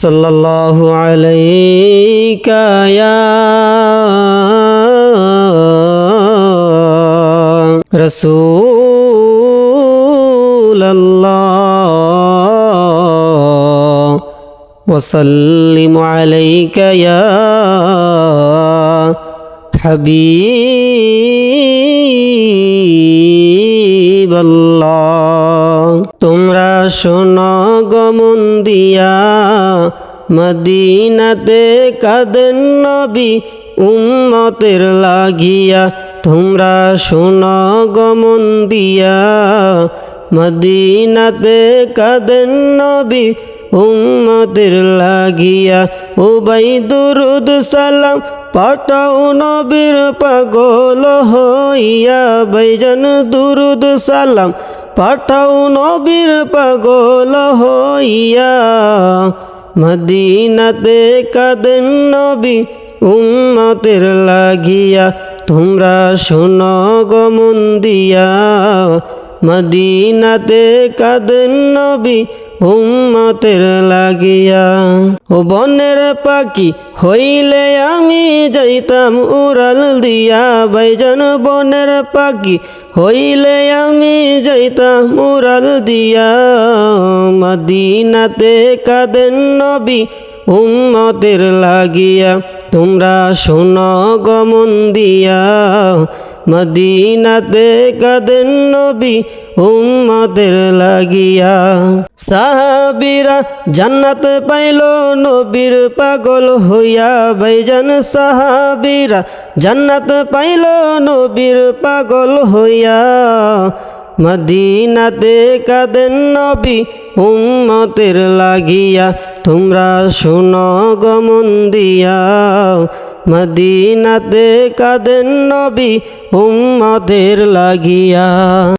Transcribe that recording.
صلى الله عليك يا رسول الله وسلم عليك يا হাবিবাল্লাহ। তোমরা শোনো গমন দিয়া, মদিনাতে কাদেন নবী উম্মতের লাগিয়া। তোমরা শোনো গমন দিয়া, মদিনাতে কাদেন নবী উম্মতের লাগিয়া। ও বাই দুরুদ সালাম পাঠাও নবীর পাগল হইয়া বাইজান দুরুদ সালাম। পাঠাও নবীর পাগল হইয়া, মদিনাতে কাদেন নবী উম্মতের লাগিয়া। তোমরা শোনো গমন দিয়া। মদিনাতে কাদেন নবী উম্মতের লাগিয়া, ও বনের পাখি হইলে আমি যাইতাম উড়াল দিয়া বাইজান বনের পাখি হইলে আমি যাইতাম উড়াল দিয়া। মদিনাতে কাদেন নবী উম্মতের লাগিয়া, তোমরা শোনো গমন দিয়া। মদিনাতে কাদেন নবী উম্মতের লাগিয়া। সাহাবিরা জান্নাত পাইল, নবীর পাগল হইয়া ভাইজান সাহাবিরা জান্নাত পাইল, নবীর পাগল হইয়া। মদিনাতে কাদেন নবী উম্মতের লাগিয়া, তোমরা শোনো গমন দিয়া। মদিনাতে কাদেন নবী উম্মদের লাগিয়া।